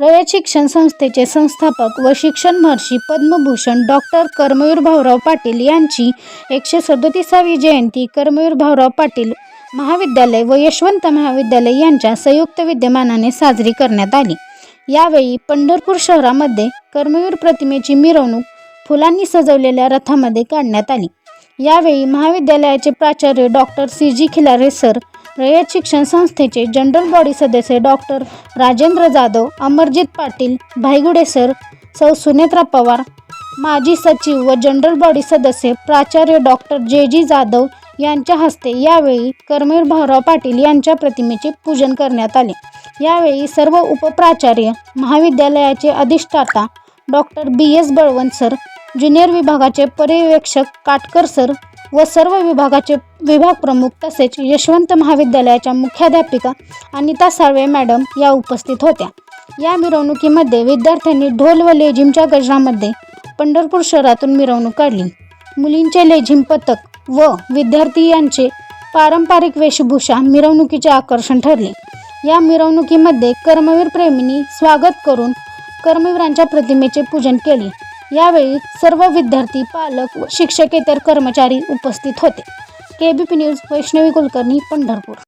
रयत शिक्षण संस्थेचे संस्थापक व शिक्षण महर्षी पद्मभूषण डॉक्टर कर्मवीर भाऊराव पाटील यांची एकशे सदोतीसावी जयंती कर्मवीर भाऊराव पाटील महाविद्यालय व यशवंत महाविद्यालय यांच्या संयुक्त विद्यमानाने साजरी करण्यात आली. यावेळी पंढरपूर शहरामध्ये कर्मवीर प्रतिमेची मिरवणूक फुलांनी सजवलेल्या रथामध्ये काढण्यात आली. यावेळी महाविद्यालयाचे प्राचार्य doctor C. G. Khilare sir रयत शिक्षण संस्थेचे जनरल बॉडी सदस्य डॉक्टर राजेंद्र जाधव अमरजित पाटील भाईगुडे सर सौ सुनेत्रा पवार माजी सचिव व जनरल बॉडी सदस्य प्राचार्य डॉक्टर जे जी जाधव यांच्या हस्ते यावेळी कर्मवीर भाऊराव पाटील यांच्या प्रतिमेचे पूजन करण्यात आले. यावेळी सर्व उपप्राचार्य महाविद्यालयाचे अधिष्ठाता doctor B S Balwant sir junior विभागाचे पर्यवेक्षक काटकर सर व सर्व विभागाचे विभाग प्रमुख तसेच यशवंत महाविद्यालयाच्या मुख्याध्यापिका अनिता साळवे मॅडम या उपस्थित होत्या. या मिरवणुकीमध्ये विद्यार्थ्यांनी ढोल व लेझिमच्या गजरामध्ये पंढरपूर शहरातून मिरवणूक काढली. मुलींचे लेझिम पथक व विद्यार्थी यांचे पारंपरिक वेशभूषा मिरवणुकीचे आकर्षण ठरले. या मिरवणुकीमध्ये कर्मवीर प्रेमींनी स्वागत करून कर्मवीरांच्या प्रतिमेचे पूजन केले. यावेळी सर्व विद्यार्थी पालक व शिक्षकेतर कर्मचारी उपस्थित होते. K B P news Vaishnavi Kulkarni Pandharpur.